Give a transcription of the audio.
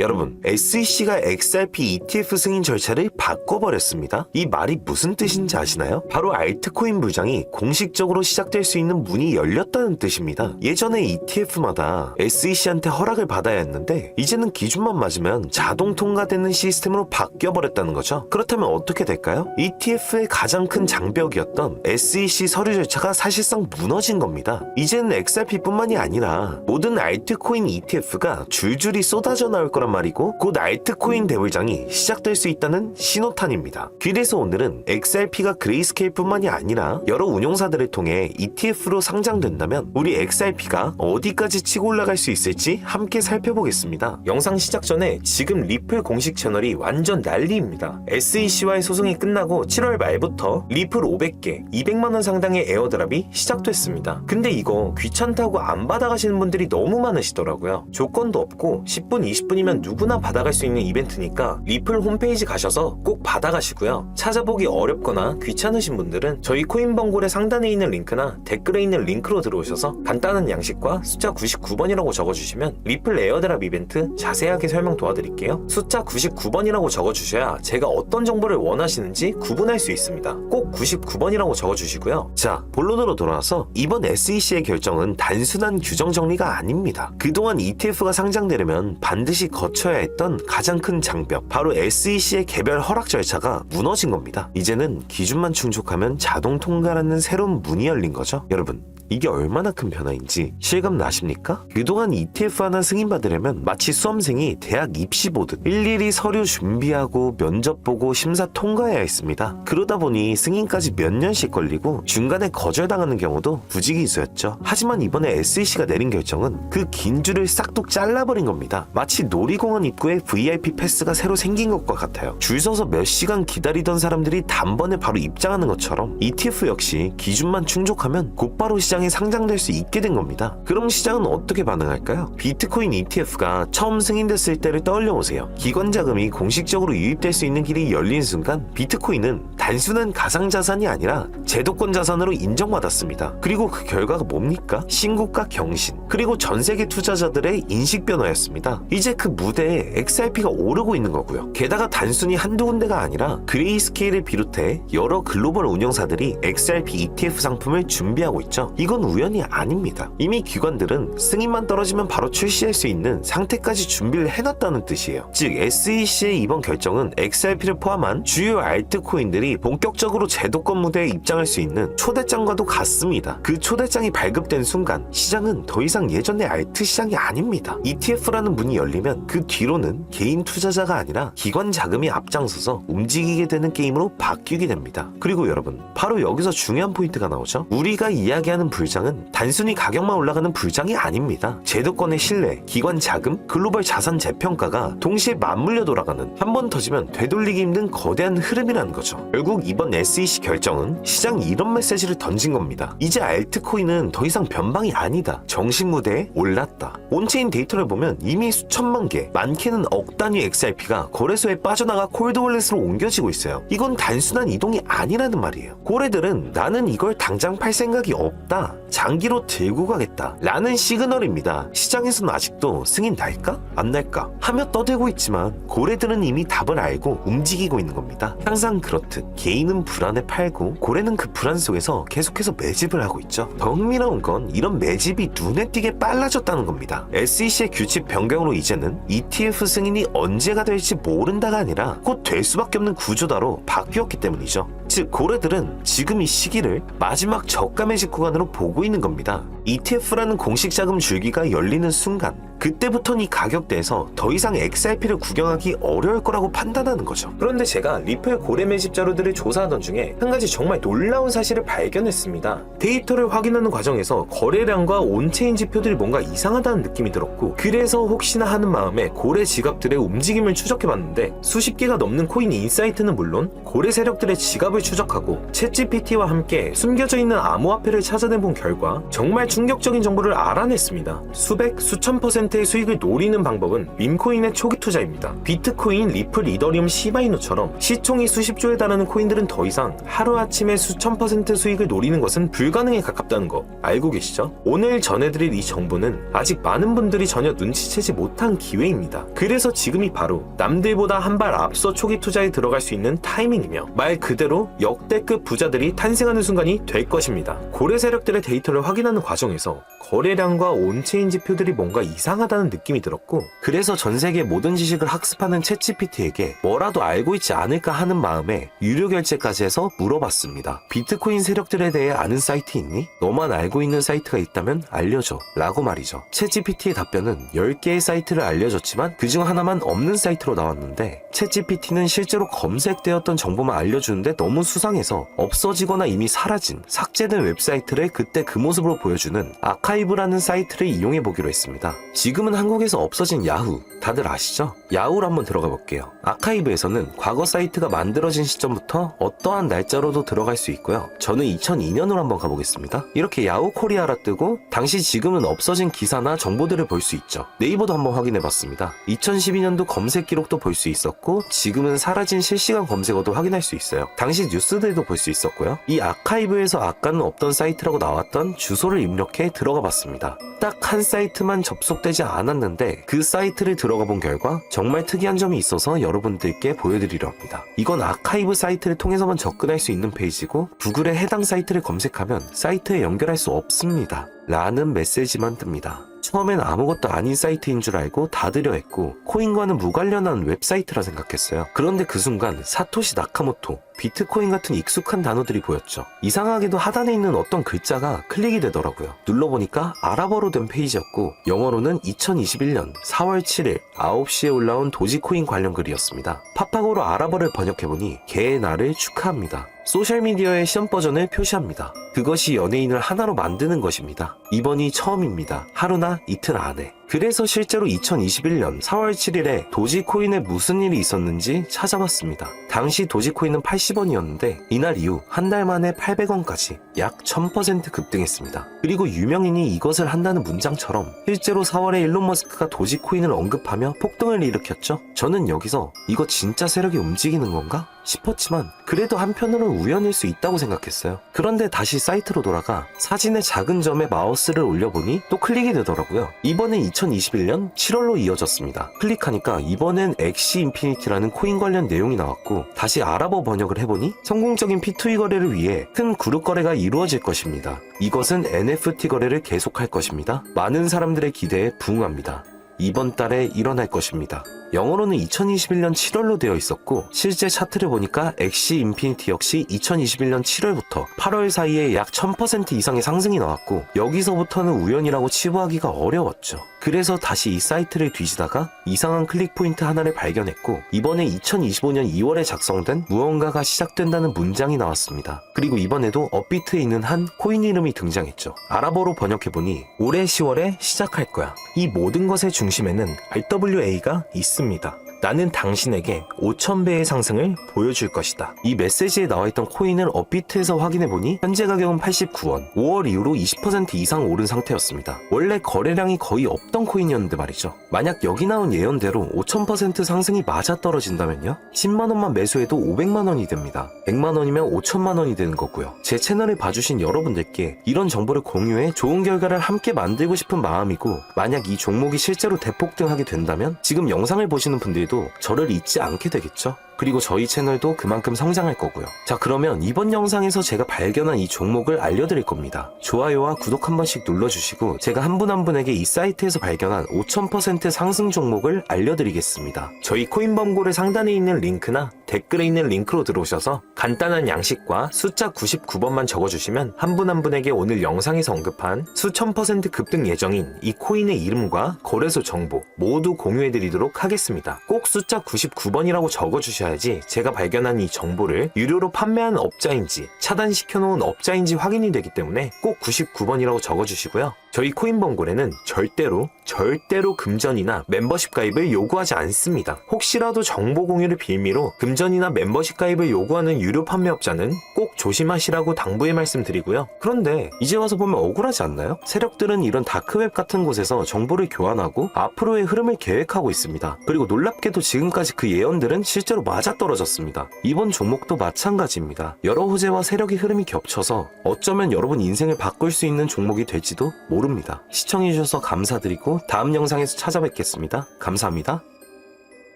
여러분, SEC가 XRP ETF 승인 절차를 바꿔버렸습니다. 이 말이 무슨 뜻인지 아시나요? 바로 알트코인 물장이 공식적으로 시작될 수 있는 문이 열렸다는 뜻입니다. 예전에 ETF마다 SEC한테 허락을 받아야 했는데 이제는 기준만 맞으면 자동 통과되는 시스템으로 바뀌어버렸다는 거죠. 그렇다면 어떻게 될까요? ETF의 가장 큰 장벽이었던 SEC 서류 절차가 사실상 무너진 겁니다. 이제는 XRP뿐만이 아니라 모든 알트코인 ETF가 줄줄이 쏟아져 나올 거란 말이고 곧 알트코인 대물장이 시작될 수 있다는 신호탄입니다. 그래서 오늘은 XRP가 그레이스케일뿐만이 아니라 여러 운용사들을 통해 ETF로 상장된다면 우리 XRP가 어디까지 치고 올라갈 수 있을지 함께 살펴보겠습니다. 영상 시작 전에 지금 리플 공식 채널이 완전 난리입니다. SEC와의 소송이 끝나고 7월 말부터 리플 500개, 200만원 상당의 에어드랍이 시작됐습니다. 근데 이거 귀찮다고 안 받아가시는 분들이 너무 많으시더라고요. 조건도 없고 10분, 20분이면 누구나 받아갈 수 있는 이벤트니까 리플 홈페이지 가셔서 꼭 받아가시고요. 찾아보기 어렵거나 귀찮으신 분들은 저희 코인번골의 상단에 있는 링크나 댓글에 있는 링크로 들어오셔서 간단한 양식과 숫자 99번이라고 적어주시면 리플 에어드랍 이벤트 자세하게 설명 도와드릴게요. 숫자 99번이라고 적어주셔야 제가 어떤 정보를 원하시는지 구분할 수 있습니다. 꼭 99번이라고 적어주시고요. 자, 본론으로 돌아와서 이번 SEC의 결정은 단순한 규정 정리가 아닙니다. 그동안 ETF가 상장되려면 반드시 거 쳐야 했던 가장 큰 장벽, 바로 SEC의 개별 허락 절차가 무너진 겁니다. 이제는 기준만 충족하면 자동 통과라는 새로운 문이 열린 거죠. 여러분, 이게 얼마나 큰 변화인지 실감 나십니까? 그동안 ETF 하나 승인받으려면 마치 수험생이 대학 입시 보듯 일일이 서류 준비하고 면접 보고 심사 통과해야 했습니다. 그러다 보니 승인까지 몇 년씩 걸리고 중간에 거절당하는 경우도 부지기수였죠. 하지만 이번에 SEC가 내린 결정은 그 긴 줄을 싹둑 잘라버린 겁니다. 마치 놀이 공원 입구에 VIP 패스가 새로 생긴 것과 같아요. 줄 서서 몇 시간 기다리던 사람들이 단번에 바로 입장하는 것처럼 ETF 역시 기준만 충족하면 곧바로 시장에 상장될 수 있게 된 겁니다. 그럼 시장은 어떻게 반응할까요? 비트코인 ETF가 처음 승인됐을 때를 떠올려 보세요. 기관 자금이 공식적으로 유입될 수 있는 길이 열린 순간 비트코인은 단순한 가상 자산이 아니라 제도권 자산으로 인정받았습니다. 그리고 그 결과가 뭡니까? 신고가 경신 그리고 전 세계 투자자들의 인식 변화였습니다. 이제 그 무대에 XRP가 오르고 있는 거고요. 게다가 단순히 한두 군데가 아니라 그레이스케일을 비롯해 여러 글로벌 운영사들이 XRP ETF 상품을 준비하고 있죠. 이건 우연이 아닙니다. 이미 기관들은 승인만 떨어지면 바로 출시할 수 있는 상태까지 준비를 해놨다는 뜻이에요. 즉 SEC의 이번 결정은 XRP를 포함한 주요 알트코인들이 본격적으로 제도권 무대에 입장할 수 있는 초대장과도 같습니다. 그 초대장이 발급된 순간 시장은 더 이상 예전의 알트 시장이 아닙니다. ETF라는 문이 열리면 그 뒤로는 개인 투자자가 아니라 기관 자금이 앞장서서 움직이게 되는 게임으로 바뀌게 됩니다. 그리고 여러분, 바로 여기서 중요한 포인트가 나오죠. 우리가 이야기하는 불장은 단순히 가격만 올라가는 불장이 아닙니다. 제도권의 신뢰, 기관 자금, 글로벌 자산 재평가가 동시에 맞물려 돌아가는 한 번 터지면 되돌리기 힘든 거대한 흐름이라는 거죠. 결국 이번 SEC 결정은 시장이 이런 메시지를 던진 겁니다. 이제 알트코인은 더 이상 변방이 아니다. 정신 무대에 올랐다. 온체인 데이터를 보면 이미 수천만 개, 많게는 억 단위 XRP가 거래소에 빠져나가 콜드월렛으로 옮겨지고 있어요. 이건 단순한 이동이 아니라는 말이에요. 고래들은 나는 이걸 당장 팔 생각이 없다. 장기로 들고 가겠다. 라는 시그널입니다. 시장에서는 아직도 승인 날까? 안 날까? 하며 떠들고 있지만 고래들은 이미 답을 알고 움직이고 있는 겁니다. 항상 그렇듯 개인은 불안에 팔고 고래는 그 불안 속에서 계속해서 매집을 하고 있죠. 더 흥미로운 건 이런 매집이 눈에 띄게 빨라졌다는 겁니다. SEC의 규칙 변경으로 이제는 ETF 승인이 언제가 될지 모른다가 아니라 곧 될 수밖에 없는 구조다로 바뀌었기 때문이죠. 즉 고래들은 지금 이 시기를 마지막 저가 매집 구간으로 보고 있는 겁니다. ETF라는 공식 자금 줄기가 열리는 순간 그때부터는 이 가격대에서 더 이상 XRP를 구경하기 어려울 거라고 판단하는 거죠. 그런데 제가 리플 고래 매 집 자료들을 조사하던 중에 한 가지 정말 놀라운 사실을 발견했습니다. 데이터를 확인하는 과정에서 거래량과 온체인 지표들이 뭔가 이상하다는 느낌이 들었고 그래서 혹시나 하는 마음에 고래 지갑들의 움직임을 추적해봤는데 수십 개가 넘는 코인 인사이트는 물론 고래 세력들의 지갑을 추적하고 챗GPT와 함께 숨겨져 있는 암호화폐를 찾아내본 결과 정말 충격적인 정보를 알아냈습니다. 수백, 수천 퍼센트 10%의 수익을 노리는 방법은 밈코인의 초기 투자입니다. 비트코인, 리플, 이더리움, 시바이누처럼 시총이 수십조에 달하는 코인들은 더 이상 하루아침에 수천 퍼센트 수익을 노리는 것은 불가능에 가깝다는 거 알고 계시죠? 오늘 전해드릴 이 정보는 아직 많은 분들이 전혀 눈치채지 못한 기회입니다. 그래서 지금이 바로 남들보다 한 발 앞서 초기 투자에 들어갈 수 있는 타이밍이며 말 그대로 역대급 부자들이 탄생하는 순간이 될 것입니다. 고래 세력들의 데이터를 확인하는 과정에서 거래량과 온체인 지표들이 뭔가 이상 하다는 느낌이 들었고 그래서 전 세계 모든 지식을 학습하는 챗GPT에게 뭐라도 알고 있지 않을까 하는 마음에 유료 결제까지 해서 물어봤습니다. 비트코인 세력들에 대해 아는 사이트 있니? 너만 알고 있는 사이트가 있다면 알려줘 라고 말이죠. 챗GPT의 답변은 10개의 사이트를 알려줬지만 그중 하나만 없는 사이트로 나왔는데 챗GPT는 실제로 검색되었던 정보만 알려주는데 너무 수상해서 없어지거나 이미 사라진 삭제된 웹사이트를 그때 그 모습으로 보여주는 아카이브라는 사이트를 이용해 보기로 했습니다. 지금은 한국에서 없어진 야후 다들 아시죠? 야후로 한번 들어가 볼게요. 아카이브에서는 과거 사이트가 만들어진 시점부터 어떠한 날짜로도 들어갈 수 있고요. 저는 2002년으로 한번 가보겠습니다. 이렇게 야후 코리아라 뜨고 당시 지금은 없어진 기사나 정보들을 볼 수 있죠. 네이버도 한번 확인해 봤습니다. 2012년도 검색 기록도 볼 수 있었고 지금은 사라진 실시간 검색어도 확인할 수 있어요. 당시 뉴스들도 볼 수 있었고요. 이 아카이브에서 아까는 없던 사이트라고 나왔던 주소를 입력해 들어가 봤습니다. 딱 한 사이트만 접속되지 않았는데 그 사이트를 들어가 본 결과 정말 특이한 점이 있어서 여러분들께 보여드리려 합니다. 이건 아카이브 사이트를 통해서만 접근할 수 있는 페이지고 구글에 해당 사이트를 검색하면 사이트에 연결할 수 없습니다. 라는 메시지만 뜹니다. 처음엔 아무것도 아닌 사이트인 줄 알고 닫으려 했고 코인과는 무관련한 웹사이트라 생각했어요. 그런데 그 순간 사토시 나카모토, 비트코인 같은 익숙한 단어들이 보였죠. 이상하게도 하단에 있는 어떤 글자가 클릭이 되더라고요. 눌러보니까 아랍어로 된 페이지였고 영어로는 2021년 4월 7일 9시에 올라온 도지코인 관련 글이었습니다. 팝하고로 아랍어를 번역해보니 개의 날을 축하합니다. 소셜미디어의 시험 버전을 표시합니다. 그것이 연예인을 하나로 만드는 것입니다. 이번이 처음입니다. 하루나 이틀 안에. 그래서 실제로 2021년 4월 7일에 도지코인에 무슨 일이 있었는지 찾아봤습니다. 당시 도지코인은 80원이었는데 이날 이후 한 달 만에 800원까지 약 1000% 급등했습니다. 그리고 유명인이 이것을 한다는 문장처럼 실제로 4월에 일론 머스크가 도지코인을 언급하며 폭등을 일으켰죠. 저는 여기서 이거 진짜 세력이 움직이는 건가? 싶었지만 그래도 한편으로는 우연일 수 있다고 생각했어요. 그런데 다시 사이트로 돌아가 사진의 작은 점에 마우스를 올려보니 또 클릭이 되더라고요. 이번엔 2021년 7월로 이어졌습니다. 클릭하니까 이번엔 엑시 인피니티라는 코인 관련 내용이 나왔고 다시 아랍어 번역을 해보니 성공적인 P2E 거래를 위해 큰 그룹 거래가 이루어질 것입니다. 이것은 NFT 거래를 계속할 것입니다. 많은 사람들의 기대에 부응합니다. 이번 달에 일어날 것입니다. 영어로는 2021년 7월로 되어 있었고 실제 차트를 보니까 엑시 인피니티 역시 2021년 7월부터 8월 사이에 약 1000% 이상의 상승이 나왔고 여기서부터는 우연이라고 치부하기가 어려웠죠. 그래서 다시 이 사이트를 뒤지다가 이상한 클릭 포인트 하나를 발견했고 이번에 2025년 2월에 작성된 무언가가 시작된다는 문장이 나왔습니다. 그리고 이번에도 업비트에 있는 한 코인 이름이 등장했죠. 아랍어로 번역해보니 올해 10월에 시작할 거야. 이 모든 것의 중심에는 RWA가 있습니다. 싶습니다. 나는 당신에게 5,000배의 상승을 보여줄 것이다. 이 메시지에 나와 있던 코인을 업비트에서 확인해 보니 현재 가격은 89원, 5월 이후로 20% 이상 오른 상태였습니다. 원래 거래량이 거의 없던 코인이었는데 말이죠. 만약 여기 나온 예언대로 5,000% 상승이 맞아 떨어진다면요? 10만 원만 매수해도 500만 원이 됩니다. 100만 원이면 5천만 원이 되는 거고요. 제 채널을 봐주신 여러분들께 이런 정보를 공유해 좋은 결과를 함께 만들고 싶은 마음이고 만약 이 종목이 실제로 대폭등하게 된다면 지금 영상을 보시는 분들도 저를 잊지 않게 되겠죠? 그리고 저희 채널도 그만큼 성장할 거고요. 자, 그러면 이번 영상에서 제가 발견한 이 종목을 알려드릴 겁니다. 좋아요와 구독 한 번씩 눌러주시고 제가 한분한 분에게 이 사이트에서 발견한 5000% 상승 종목을 알려드리겠습니다. 저희 코인범고래 상단에 있는 링크나 댓글에 있는 링크로 들어오셔서 간단한 양식과 숫자 99번만 적어주시면 한 분한 분에게 오늘 영상에서 언급한 수천 퍼센트 급등 예정인 이 코인의 이름과 거래소 정보 모두 공유해드리도록 하겠습니다. 꼭 숫자 99번이라고 적어주 셔야지 제가 발견한 이 정보를 유료로 판매하는 업자인지 차단시켜놓은 업자인지 확인이 되기 때문에 꼭 99번이라고 적어주시고요. 저희 코인번고래는 절대로 절대로 금전이나 멤버십 가입을 요구하지 않습니다. 혹시라도 정보 공유를 빌미로 금전이나 멤버십 가입을 요구하는 유료 판매업자는 꼭 조심하시라고 당부의 말씀드리고요. 그런데 이제 와서 보면 억울하지 않나요? 세력들은 이런 다크웹 같은 곳에서 정보를 교환하고 앞으로의 흐름을 계획하고 있습니다. 그리고 놀랍게도 지금까지 그 예언들은 실제로 맞아떨어졌습니다. 이번 종목도 마찬가지입니다. 여러 호재와 세력의 흐름이 겹쳐서 어쩌면 여러분 인생을 바꿀 수 있는 종목이 될지도 모릅니다. 시청해주셔서 감사드리고 다음 영상에서 찾아뵙겠습니다. 감사합니다.